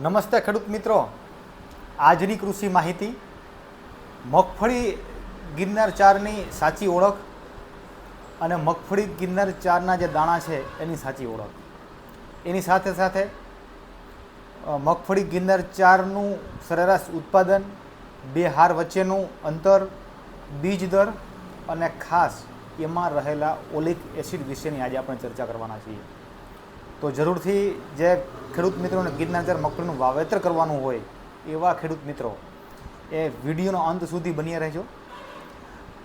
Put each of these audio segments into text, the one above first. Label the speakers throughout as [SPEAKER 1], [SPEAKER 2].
[SPEAKER 1] નમસ્તે ખેડૂત મિત્રો. આજની કૃષિ માહિતી. મગફળી ગિરનાર ચારની સાચી ઓળખ અને મગફળી ગિરનાર ચારના જે દાણા છે એની સાચી ઓળખ. એની સાથે સાથે મગફળી ગિરનાર ચારનું સરેરાશ ઉત્પાદન, બે હાર વચ્ચેનું અંતર, બીજ દર અને ખાસ એમાં રહેલા ઓલિક એસિડ વિશેની આજે આપણે ચર્ચા કરવાના છીએ. તો જરૂરથી જે ખેડૂત મિત્રોને ગિરનાર ચાર મગફળીનું વાવેતર કરવાનું હોય, એવા ખેડૂત મિત્રો, એ વિડીયોનો અંત સુધી બન્યા રહેજો.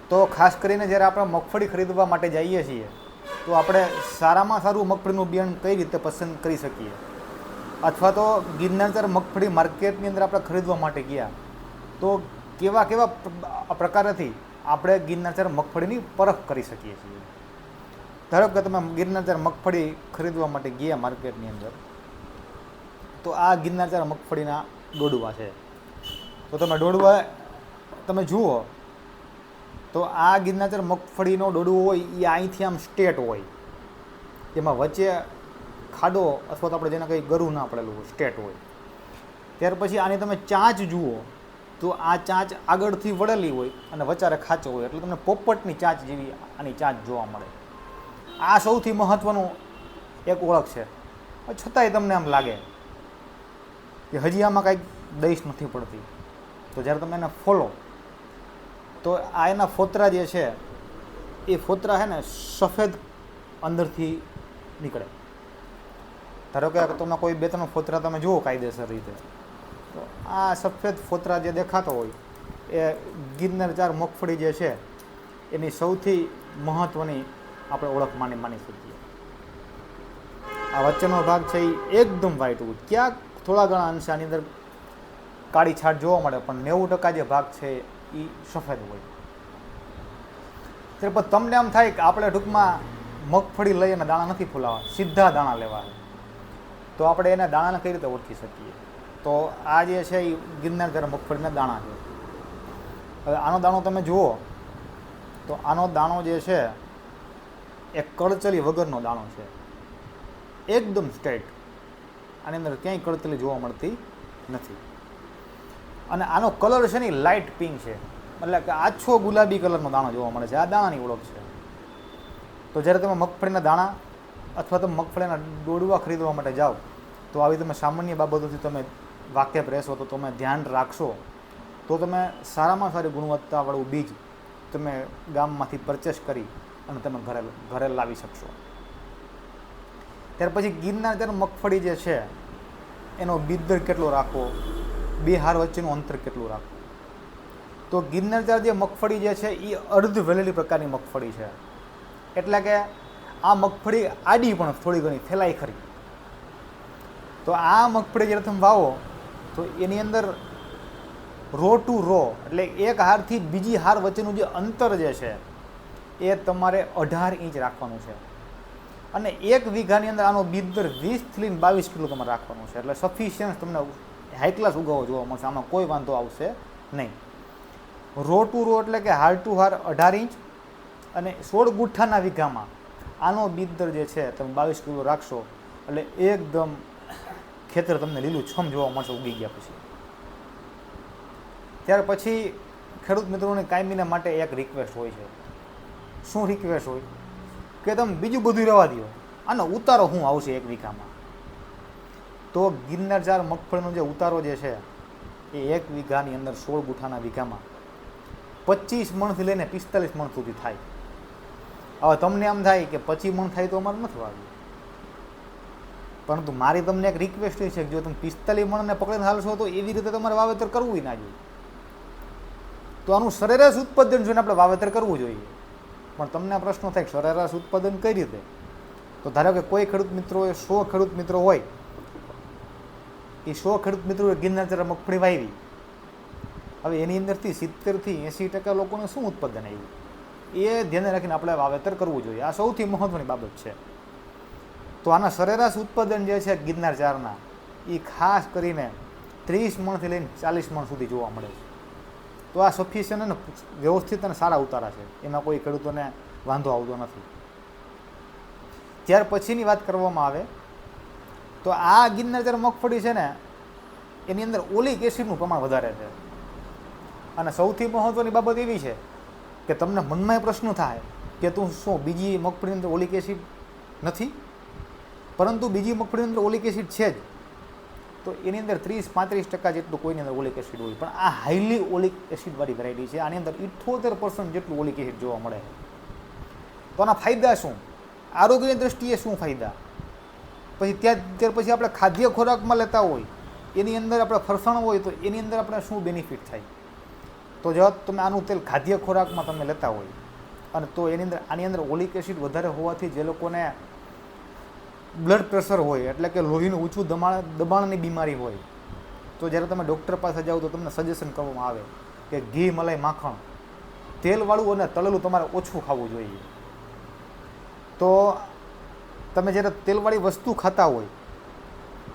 [SPEAKER 1] તો ખાસ કરીને જ્યારે આપણે મગફળી ખરીદવા માટે જઈએ છીએ, તો આપણે સારામાં સારું મગફળીનું બિયારણ કઈ રીતે પસંદ કરી શકીએ? અથવા તો ગિરનાર ચાર મગફળી માર્કેટની અંદર આપણે ખરીદવા માટે ગયા, તો કેવા કેવા પ્ર- પ્રકારેથી આપણે ગિરનાર મગફળીની પરખ કરી શકીએ છીએ? ધારો કે તમે ગિરનાર મગફળી ખરીદવા માટે ગયા માર્કેટની અંદર, તો આ ગિરનાર મગફળીના ડોડવા છે, તો તમે ડોડવા તમે જુઓ, તો આ ગિરનાર ચાર મગફળીનો ડોડવો હોય, એ અહીંથી આમ સ્ટેટ હોય. એમાં વચ્ચે ખાડો અથવા તો આપણે જેને કંઈ ગરું ના પડેલું હોય, સ્ટેટ હોય. ત્યાર પછી આની તમે ચાંચ જુઓ, તો આ ચાંચ આગળથી વળેલી હોય અને વચારે ખાચો હોય, એટલે તમને પોપટની ચાંચ જેવી આની ચાંચ જોવા મળે. આ સૌથી મહત્ત્વનું એક ઓળખ છે. છતાંય તમને આમ લાગે કે હજી આમાં કાંઈક દઈશ નથી પડતી. તો જ્યારે તમે એને ફોલો, તો આ એના ફોતરા જે છે, એ ફોતરા છે ને સફેદ અંદરથી નીકળે. ધારો કે તમે કોઈ બે ત્રણ ફોતરા તમે જુઓ કાયદેસર રીતે, તો આ સફેદ ફોતરા જે દેખાતો હોય, એ ગિરનાર ચાર મગફળી જે છે, એની સૌથી મહત્ત્વની આપણે ઓળખ માની માની શકીએ. આ વચ્ચેનો ભાગ છે એ એકદમ વ્હાઈટ વુડ ક્યાંક થોડા ઘણા અંશે આની અંદર કાળી છાટ જોવા મળે, પણ નેવું ટકા જે ભાગ છે એ સફેદ હોય. ત્યારે પછી તમને આમ થાય કે આપણે ટૂંકમાં મગફળી લઈ અને દાણા નથી ફૂલાવા સીધા દાણા લેવા. તો આપણે એને દાણાને કઈ રીતે ઓળખી શકીએ? તો આ જે છે એ ગિરનાર જ્યારે મગફળીના દાણા છે. હવે આનો દાણો તમે જુઓ, તો આનો દાણો જે છે એ કળચલી વગરનો દાણો છે. એકદમ સ્ટ્રેટ આની અંદર ક્યાંય કળચલી જોવા મળતી નથી. અને આનો કલર છે ને લાઇટ પિંક છે. એટલે કે આછો ગુલાબી કલરનો દાણો જોવા મળે છે. આ દાણાની ઓળખ છે. તો જ્યારે તમે મગફળીના દાણા અથવા તો મગફળીના ડોડવા ખરીદવા માટે જાઓ, તો આવી તમે સામાન્ય બાબતોથી તમે વાકેફ રહેશો, તો તમે ધ્યાન રાખશો. તો તમે સારામાં સારી ગુણવત્તાવાળું બીજ તમે ગામમાંથી પરચેસ કરી અને તમે ઘરે ઘરે લાવી શકશો. ત્યાર પછી ગિરનાર જ્યારે મગફળી જે છે, એનો બિદ્દર કેટલો રાખવો? બે હાર વચ્ચેનું અંતર કેટલું રાખવું? તો ગિરનાર ચાર જે મગફળી જે છે એ અર્ધ વેલેલી પ્રકારની મગફળી છે. એટલે કે આ મગફળી આડી પણ થોડી ઘણી, ફેલાઈ ખરી. તો આ મગફળી જ્યારે તમે વાવો, તો એની અંદર રો ટુ રો, એટલે એક હારથી બીજી હાર વચ્ચેનું જે અંતર જે છે એ તમારે અઢાર ઇંચ રાખવાનું છે. અને એક વીઘાની અંદર આનો બીજ દર વીસથી લઈને બાવીસ કિલો તમારે રાખવાનું છે. એટલે સફિશિયન્સ તમને હાઈ ક્લાસ ઉગાવો જોવા મળશે. આમાં કોઈ વાંધો આવશે નહીં. રો ટુ રો એટલે કે હાર ટુ હાર અઢાર ઇંચ અને સોળ ગુઠ્ઠાના વીઘામાં આનો બીજ જે છે તમે બાવીસ કિલો રાખશો એટલે એકદમ ખેતર તમને લીલું છમ જોવા મળશે ઉગી ગયા પછી. ત્યાર પછી ખેડૂત મિત્રોને કાયમીને માટે એક રિક્વેસ્ટ હોય છે. શું રિક્વેસ્ટ હોય? કે તમે બીજું બધું રહેવા દો આનો ઉતારો શું આવશે એક વીઘામાં. તો ગિરનાર ચાર મગફળીનો જે ઉતારો જે છે, એ એક વીઘાની અંદર સોળ ગુઠાના વીઘામાં પચીસ મણથી લઈને પિસ્તાલીસ મણ સુધી થાય. હવે તમને એમ થાય કે પચીસ મણ થાય તો અમારે નથી વાવ્યું. પરંતુ મારી તમને એક રિક્વેસ્ટ છે કે જો તમે પિસ્તાલીસ મણને પકડીને હાલશો તો એવી રીતે તમારે વાવેતર કરવું ના જોઈએ. તો આનું સરેરાશ ઉત્પાદન જોઈને આપણે વાવેતર કરવું જોઈએ. પણ તમને પ્રશ્ન થાય સરેરાશ ઉત્પાદન કઈ રીતે? તો ધારો કે કોઈ ખેડૂત મિત્રો એ સો ખેડૂત મિત્રો હોય, એ સો ખેડૂત મિત્રોએ ગિરનાર જરા મગફળી વાવી. હવે એની અંદરથી સિત્તેરથી એંસી ટકા લોકોને શું ઉત્પાદન આવ્યું? એ ધ્યાને રાખીને આપણે વાવેતર કરવું જોઈએ. આ સૌથી મહત્ત્વની બાબત છે. તો આના સરેરાશ ઉત્પાદન જે છે ગિરનાર ચારના એ ખાસ કરીને ત્રીસ મણથી લઈને ચાલીસ મણ સુધી જોવા મળે છે. તો આ સફિશિયન્ટ અને વ્યવસ્થિત અને સારા ઉતારા છે. એમાં કોઈ ખેડૂતોને વાંધો આવતો નથી. ત્યાર પછીની વાત કરવામાં આવે, તો આ ગિરનાર જ્યારે મગફળી છે ને, એની અંદર ઓલિક એસિડનું પ્રમાણ વધારે છે. અને સૌથી મહત્ત્વની બાબત એવી છે કે તમને મનમાં એ પ્રશ્ન થાય કે તું શું બીજી મગફળીની અંદર ઓલિક એસિડ નથી? પરંતુ બીજી મગફળીની અંદર ઓલિક એસિડ છે જ. તો એની અંદર ત્રીસ, પાંત્રીસ ટકા જેટલું કોઈની અંદર ઓલિક એસિડ હોય. પણ આ હાઈલી ઓલિક એસિડવાળી વેરાયટી છે. આની અંદર ઇઠ્ઠોતેર પર્સન્ટ જેટલું ઓલિક એસિડ જોવા મળે. તો આના ફાયદા શું? આરોગ્યની દ્રષ્ટિએ શું ફાયદા? પછી ત્યાં, ત્યાર પછી આપણે ખાદ્ય ખોરાકમાં લેતા હોય, એની અંદર આપણે ફરસાણ હોય, તો એની અંદર આપણે શું બેનિફિટ થાય? તો જો તમે આનું તેલ ખાદ્ય ખોરાકમાં તમે લેતા હોય. અને તો એની અંદર, આની અંદર ઓલિક એસિડ વધારે હોવાથી જે લોકોને બ્લડ પ્રેશર હોય, એટલે કે લોહીનું ઊંચું દબાણ, દબાણની બીમારી હોય, તો જ્યારે તમે ડૉક્ટર પાસે જાઓ તો તમને સજેશન કરવામાં આવે કે ઘી, મલાઈ, માખણ, તેલવાળું અને તળેલું તમારે ઓછું ખાવું જોઈએ. તો તમે જ્યારે તેલવાળી વસ્તુ ખાતા હોય,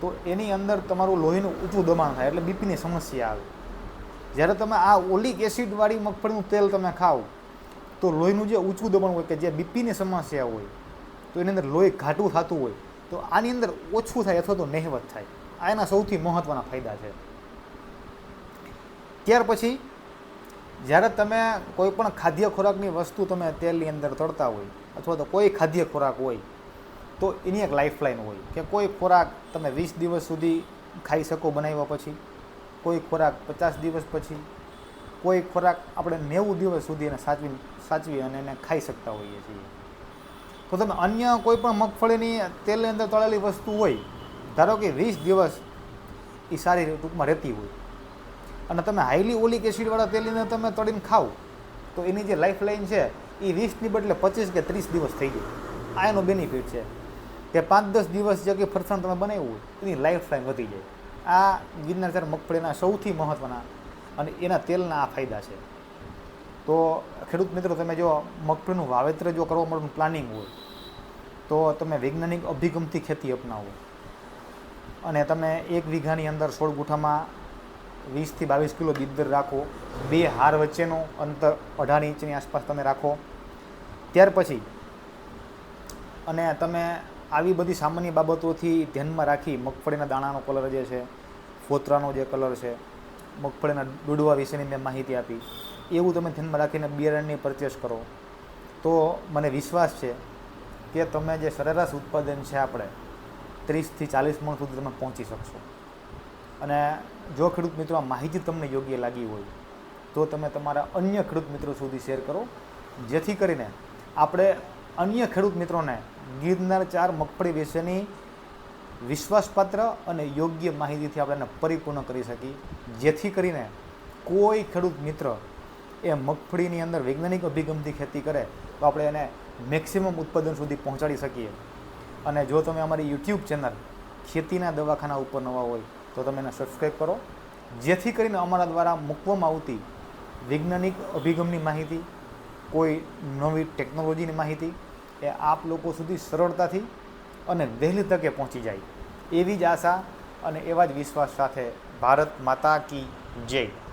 [SPEAKER 1] તો એની અંદર તમારું લોહીનું ઊંચું દબાણ થાય, એટલે બીપીની સમસ્યા આવે. જ્યારે તમે આ ઓલિક એસિડવાળી મગફળીનું તેલ તમે ખાઓ, તો લોહીનું જે ઊંચું દબાણ હોય કે જે બીપીની સમસ્યા હોય, તો એની અંદર લોહી ઘાટું થતું હોય તો આની અંદર ઓછું થાય અથવા તો નહેવત થાય. આ એના સૌથી મહત્ત્વના ફાયદા છે. ત્યાર પછી, જ્યારે તમે કોઈ પણ ખાદ્ય ખોરાકની વસ્તુ તમે તેલની અંદર તળતા હોય અથવા તો કોઈ ખાદ્ય ખોરાક હોય, તો એની એક લાઈફલાઈન હોય કે કોઈ ખોરાક તમે વીસ દિવસ સુધી ખાઈ શકો બનાવ્યા પછી, કોઈ ખોરાક પચાસ દિવસ પછી, કોઈ ખોરાક આપણે નેવું દિવસ સુધી એને સાચવી સાચવી અને એને ખાઈ શકતા હોઈએ છીએ. તો તમે અન્ય કોઈ પણ મગફળીની તેલની અંદર તળેલી વસ્તુ હોય, ધારો કે વીસ દિવસ એ સારી ટૂંકમાં રહેતી હોય, અને તમે હાઈલી ઓલિક એસિડવાળા તેલની તમે તળીને ખાઓ, તો એની જે લાઈફ લાઈન છે એ વીસની બદલે પચીસ કે ત્રીસ દિવસ થઈ જાય. આ એનો બેનિફિટ છે. કે પાંચ દસ દિવસ જે કે ફરસાણ તમે બનાવ્યું હોય, એની લાઈફ લાઈન વધી જાય. આ ગિરનાર ચાર મગફળીના સૌથી મહત્ત્વના અને એના તેલના આ ફાયદા છે. તો ખેડૂત મિત્રો, તમે જો મગફળીનું વાવેતર જો કરવા માટેનું પ્લાનિંગ હોય તો તમે વૈજ્ઞાનિક અભિગમથી ખેતી અપનાવો. અને તમે એક વીઘાની અંદર સોળ ગુઠામાં વીસથી બાવીસ કિલો દીદર રાખો, બે હાર વચ્ચેનું અંતર અઢાર ઇંચની આસપાસ તમે રાખો. ત્યાર પછી અને તમે આવી બધી સામાન્ય બાબતોથી ધ્યાનમાં રાખી મગફળીના દાણાનો કલર જે છે, ફોતરાનો જે કલર છે, મગફળીના ડૂડવા વિશેની મેં માહિતી આપી. એવું તમે ધ્યાનમાં રાખીને બિયારણની પરચેસ કરો. તો મને વિશ્વાસ છે કે તમે જે સરેરાશ ઉત્પાદન છે આપણે, ત્રીસથી ચાલીસ મણ સુધી તમે પહોંચી શકશો. અને જો ખેડૂત મિત્રો, આ માહિતી તમને યોગ્ય લાગી હોય, તો તમે તમારા અન્ય ખેડૂત મિત્રો સુધી શેર કરો. જેથી કરીને આપણે અન્ય ખેડૂત મિત્રોને ગિરનાર ચાર મગફળી વિશેની વિશ્વાસપાત્ર અને યોગ્ય માહિતીથી આપણે એને પરિપૂર્ણ કરી શકીએ. જેથી કરીને કોઈ ખેડૂત મિત્ર એ મગફળીની અંદર વૈજ્ઞાનિક અભિગમથી ખેતી કરે, તો આપણે એને મેક્સિમમ ઉત્પાદન સુધી પહોંચાડી શકીએ. અને જો તમે અમારી યુટ્યુબ ચેનલ ખેતીના દવાખાના ઉપર નવા હોય, તો તમે એને સબસ્ક્રાઈબ કરો. જેથી કરીને અમારા દ્વારા મૂકવામાં આવતી વૈજ્ઞાનિક અભિગમની માહિતી, કોઈ નવી ટેકનોલોજીની માહિતી, એ આપ લોકો સુધી સરળતાથી અને વહેલી તકે પહોંચી જાય. એવી જ આશા અને એવા જ વિશ્વાસ સાથે ભારત માતા કી જય.